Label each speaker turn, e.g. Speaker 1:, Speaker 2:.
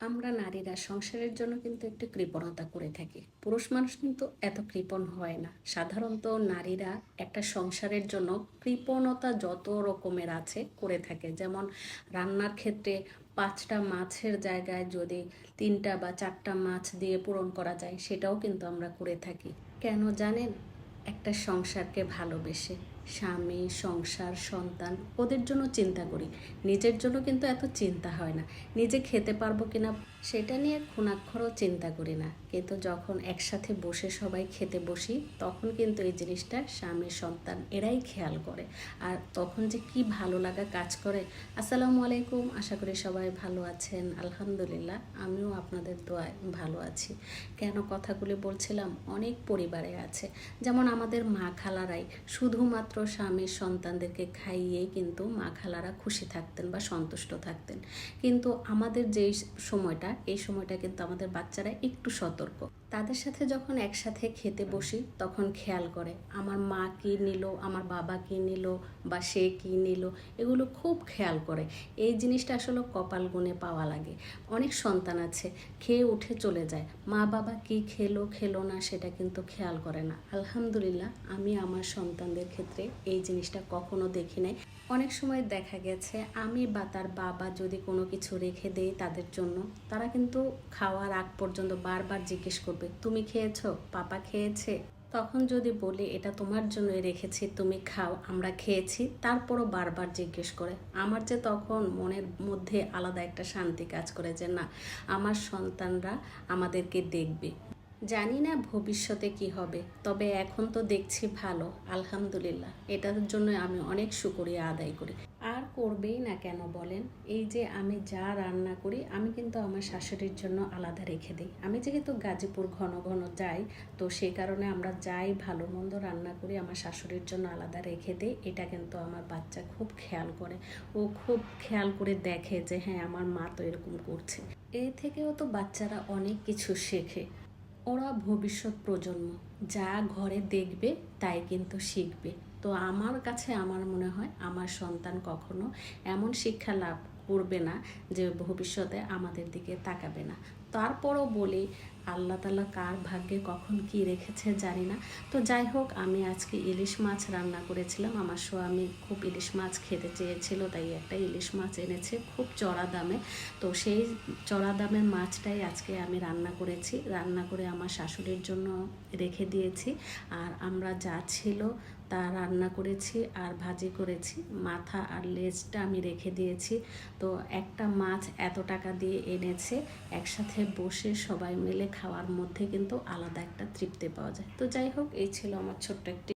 Speaker 1: আমরা নারীরা সংসারের জন্য কিন্তু একটু কৃপণতা করে থাকি। পুরুষ মানুষ কিন্তু এত কৃপণ হয় না। সাধারণত নারীরা একটা সংসারের জন্য কৃপণতা যত রকমের আছে করে থাকে। যেমন রান্নার ক্ষেত্রে পাঁচটা মাছের জায়গায় যদি তিনটা বা চারটা মাছ দিয়ে পূরণ করা যায়, সেটাও কিন্তু আমরা করে থাকি। কেন জানেন? একটা সংসারকে ভালোবেসে। স্বামী, সংসার, সন্তান, ওদের জন্য চিন্তা করি। নিজের জন্য কিন্তু এত চিন্তা হয় না। নিজে খেতে পারব কিনা সেটা নিয়ে খুনাক্ষরও চিন্তা করি না। কিন্তু যখন একসাথে বসে সবাই খেতে বসি, তখন কিন্তু এই জিনিসটা স্বামী, সন্তান এরাই খেয়াল করে। আর তখন যে কি ভালো লাগা কাজ করে, আসসালামু আলাইকুম, আশা করি সবাই ভালো আছেন। আলহামদুলিল্লাহ, আমিও আপনাদের দোয়ায় ভালো আছি। কেন কথাগুলি বলছিলাম? অনেক পরিবারে আছে। যেমন আমাদের মা খালারাই শুধুমাত্র স্বামীর সন্তানদেরকে খাইয়েই কিন্তু মা খালারা খুশি থাকতেন বা সন্তুষ্ট থাকতেন। কিন্তু আমাদের যেই সময়টা, এই সময়টা কিন্তু আমাদের বাচ্চারা একটু সতর্ক। তাদের সাথে যখন একসাথে খেতে বসি, তখন খেয়াল করে আমার মা কী নিল, আমার বাবা কী নিল বা সে কী নিল, এগুলো খুব খেয়াল করে। এই জিনিসটা আসলে কপাল গুনে পাওয়া লাগে। অনেক সন্তান আছে, খেয়ে উঠে চলে যায়। মা বাবা কি খেলো খেলো না সেটা কিন্তু খেয়াল করে না। আলহামদুলিল্লাহ, আমি আমার সন্তানদের ক্ষেত্রে এই জিনিসটা কখনো দেখি নাই। অনেক সময় দেখা গেছে, আমি বা তার বাবা যদি কোনো কিছু রেখে দেই তাদের জন্য, তারা কিন্তু খাওয়ার আগ পর্যন্ত বারবার জিজ্ঞেস করবে, তুমি খেয়েছো? পাপা খেয়েছে? তখন যদি বলি, এটা তোমার জন্যই রেখেছি, তুমি খাও, আমরা খেয়েছি, তারপরও বারবার জিজ্ঞেস করে। আমার যে তখন মনের মধ্যে আলাদা একটা শান্তি কাজ করে যে, না, আমার সন্তানরা আমাদেরকে দেখবে। জানি না ভবিষ্যতে কি হবে, তবে এখন তো দেখছি ভালো, আলহামদুলিল্লাহ। এটার জন্য আমি অনেক শুকরিয়া আদায় করি। আর করবেই না কেন বলেন? এই যে আমি যা রান্না করি, আমি কিন্তু আমার শাশুড়ির জন্য আলাদা রেখে দিই। আমি যেহেতু গাজীপুর ঘন ঘন যাই, তো সেই কারণে আমরা যাই, ভালো মন্দ রান্না করি, আমার শাশুড়ির জন্য আলাদা রেখে দিই, এটা কিন্তু আমার বাচ্চা খুব খেয়াল করে। ও খুব খেয়াল করে দেখে যে হ্যাঁ আমার মা তো এরকম করছে। এ থেকেও তো বাচ্চারা অনেক কিছু শেখে। ওরা ভবিষ্যৎ প্রজন্ম। যা ঘরে দেখবে, তাই কিন্তু শিখবে। তো আমার কাছে আমার মনে হয়, আমার সন্তান কখনো এমন শিক্ষা লাভ করবে না যে ভবিষ্যতে আমাদের দিকে তাকাবে না। তারপরও বলি, আল্লাহ তালা কার ভাগ্যে কখন কি রেখেছে জানি না। তো যাই হোক, আমি আজকে ইলিশ মাছ রান্না করেছিলাম। আমার স্বামী খুব ইলিশ মাছ খেতে চেয়েছিল, তাই একটা ইলিশ মাছ এনেছে খুব চড়া দামে। তো সেই চড়া দামের মাছটাই আজকে আমি রান্না করেছি। রান্না করে আমার শাশুড়ির জন্য রেখে দিয়েছি। আর আমরা যা ছিল তা রান্না করেছি আর ভাজি করেছি। মাথা আর লেজটা আমি রেখে দিয়েছি। তো একটা মাছ এত টাকা দিয়ে এনেছে একসাথে বসে সবাই মিলে খাওয়ার মধ্যে কিন্তু আলাদা একটা তৃপ্তি পাওয়া যায়। তো যাই হোক, এই ছিল আমার ছোট্ট একটি